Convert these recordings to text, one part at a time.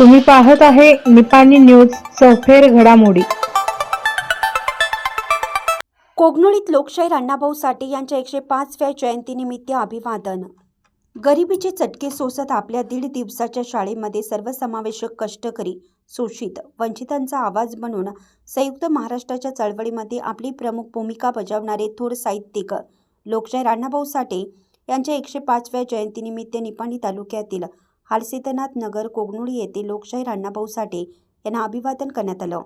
तुम्ही पाहत आहे निपाणी न्यूज सफेर घडामोडी. कोगनोळीत लोकशाहीर अण्णाभाऊ साठे यांच्या एकशे पाचव्या जयंतीनिमित्त अभिवादन. गरिबीचे चटके सोसत आपल्या दीड दिवसाच्या शाळेमध्ये सर्वसमावेशक कष्टकरी शोषित वंचितांचा आवाज बनून संयुक्त महाराष्ट्राच्या चळवळीमध्ये आपली प्रमुख भूमिका बजावणारे थोर साहित्यिक लोकशाहीर अण्णाभाऊ साठे यांच्या एकशे पाचव्या जयंतीनिमित्त निपाणी तालुक्यातील हालसिद्धनाथ नगर कोगनुळी येथे लोकशाहीर अण्णाभाऊ साठे यांना अभिवादन करण्यात आलं.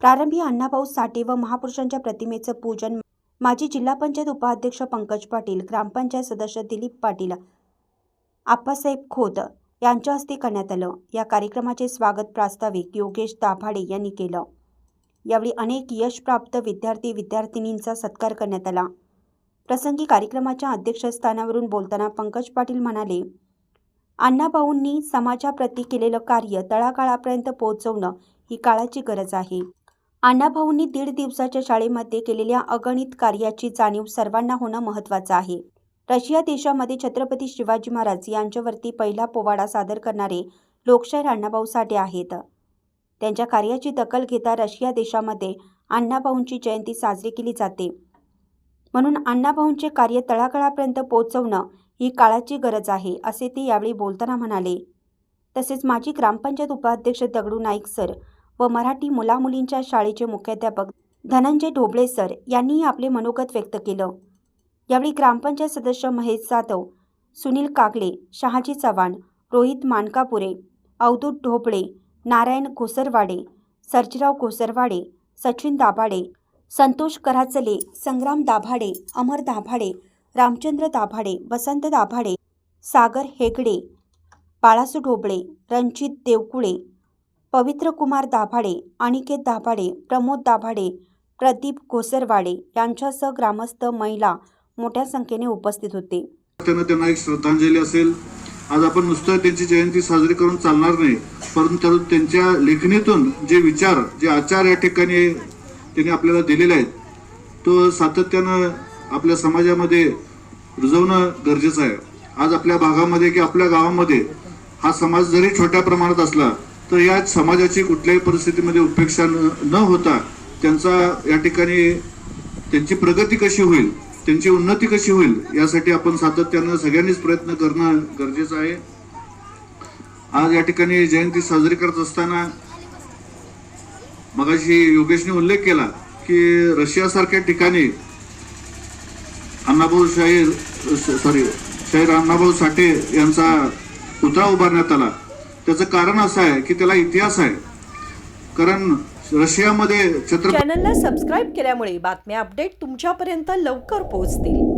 प्रारंभी अण्णाभाऊ साठे व महापुरुषांच्या प्रतिमेचं पूजन माजी जिल्हा पंचायत उपाध्यक्ष पंकज पाटील ग्रामपंचायत सदस्य दिलीप पाटील आप्पासाहेब खोत यांच्या हस्ते करण्यात आलं. या कार्यक्रमाचे स्वागत प्रास्ताविक योगेश दाभाडे यांनी केलं. यावेळी अनेक यशप्राप्त विद्यार्थी विद्यार्थिनींचा सत्कार करण्यात आला. प्रसंगी कार्यक्रमाच्या अध्यक्षस्थानावरून बोलताना पंकज पाटील म्हणाले अण्णाभाऊंनी समाजाप्रती केलेलं कार्य तळागाळापर्यंत पोहोचवणं ही काळाची गरज आहे. अण्णाभाऊंनी दीड दिवसाच्या शाळेमध्ये केलेल्या अगणित कार्याची जाणीव सर्वांना होणं महत्त्वाचं आहे. रशिया देशामध्ये छत्रपती शिवाजी महाराज यांच्यावरती पहिला पोवाडा सादर करणारे लोकशाहीर अण्णाभाऊ साठे आहेत. त्यांच्या कार्याची दखल घेता रशिया देशामध्ये अण्णाभाऊंची जयंती साजरी केली जाते. म्हणून अण्णाभाऊंचे कार्य तळागाळापर्यंत पोहोचवणं ही काळाची गरज आहे असे ते यावेळी बोलताना म्हणाले. तसेच माजी ग्रामपंचायत उपाध्यक्ष दगडू नाईक सर व मराठी मुलामुलींच्या शाळेचे मुख्याध्यापक धनंजय ढोबळे सर यांनीही आपले मनोगत व्यक्त केलं. यावेळी ग्रामपंचायत सदस्य महेश जाधव सुनील कागले शहाजी चव्हाण रोहित मानकापुरे अवधूत ढोबळे नारायण घोसरवाडे सर्जीराव घोसरवाडे सचिन दाभाडे संतोष कराचले संग्राम दाभाडे अमर दाभाडे रामचंद्र दाभाडे वसंत दाभाडे सागर हेगडे बाळासू ढोबळे रणजित देवकुळे पवित्र कुमार दाभाडे अनिकेत दाभाडे प्रमोद दाभाडे प्रदीप घोसरवाडे यांच्यासह ग्रामस्थ महिला मोठ्या संख्येने उपस्थित होते. त्यांना त्यांना एक श्रद्धांजली असेल. आज आपण नुसतं त्यांची जयंती साजरी करून चालणार नाही परंतु त्यांच्या लेखणीतून जे विचार जे आचार या ठिकाणी त्यांनी आपल्याला दिलेले आहेत तो सातत्यानं आपल्या समाजामध्ये रुजवणं गरजेचं आहे. आज आपल्या भागामध्ये की आपल्या गावामध्ये हा समाज जरी छोट्या प्रमाणात असला तर या समाजाची कुठल्याही परिस्थितीमध्ये उपेक्षा न न होता त्यांचा या ठिकाणी त्यांची प्रगती कशी होईल त्यांची उन्नती कशी होईल यासाठी आपण सातत्यानं सगळ्यांनीच प्रयत्न करणं गरजेचं आहे. आज या ठिकाणी जयंती साजरी करत असताना मगाशी योगेशने उल्लेख केला की रशियासारख्या ठिकाणी अण्णाभाऊ शाहीर सॉरी शाहीर अण्णाभाऊ साठे यांचा पुतळा उभारण्यात आला. त्याचं कारण असं आहे की त्याला इतिहास आहे. कारण रशियामध्ये छत्रपती चॅनलला सबस्क्राईब केल्यामुळे बातम्या अपडेट तुमच्यापर्यंत लवकर पोहोचतील.